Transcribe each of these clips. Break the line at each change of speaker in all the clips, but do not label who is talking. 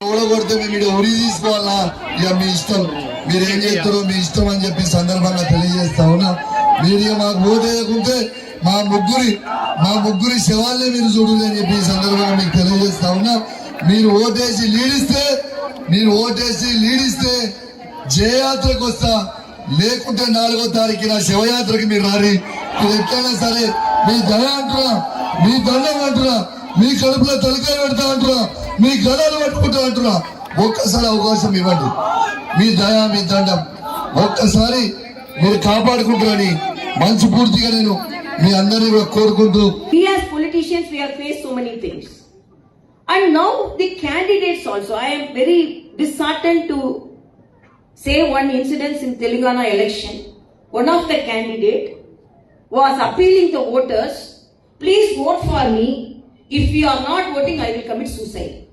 ఓడగొడితే మేము ఇక్కడ ఉరి తీసుకోవాలా? ఇక మీ ఇష్టం. మీరు ఏం చేస్తారో మీ ఇష్టం అని చెప్పి సందర్భంగా తెలియజేస్తా ఉన్నా. మీరు ఇక మాకు ఓటేయకుంటే మా ముగ్గురి మా ముగ్గురి శవాలే మీరు చూడలే అని చెప్పి ఈ సందర్భంగా మీకు తెలియజేస్తా ఉన్నా. మీరు ఓటేసి లీడిస్తే మీరు ఓటేసి లీడిస్తే జయయాత్రకు వస్తా. లేకుంటే నాలుగో తారీఖున శివయాత్రకి మీరు రారి. మీరు ఎట్లయినా సరే మీ దయ అంటున్నా మీ దండం అంటున్నా. మీ కడుపులో తలకాయ పెడతా అంటున్నా మీ గదాలు పట్టుకుంటా అంటున్నా ఒక్కసారి అవకాశం ఇవ్వండి మీ దయ మీ దండం ఒక్కసారి మీరు కాపాడుకుంటారని మంచి పూర్తిగా నేను మీ అందరినీ కూడా కోరుకుంటూ
politicians, we have faced so many things. And now the candidates also, I am very disheartened to say one incident in Telangana election. One of the candidate was appealing the voters, please vote for me. If you are not voting, I will commit suicide.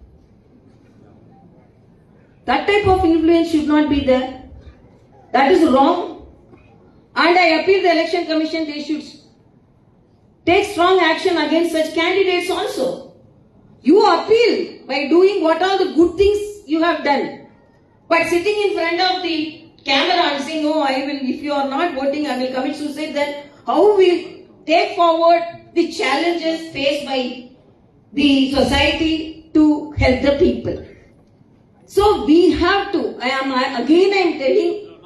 That type of influence should not be there. That is wrong. And I appeal the election commission, they should take strong action against such candidates also. You appeal by doing what are the good things you have done. But sitting in front of the camera and saying, oh, I will, if you are not voting, I will commit suicide, then how will take forward the challenges faced by the society to help the people? So we have to, I am, again I am telling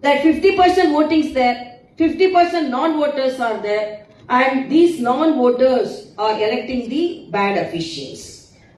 that 50% voting is there, 50% non-voters are there, and these non-voters are electing the bad officials.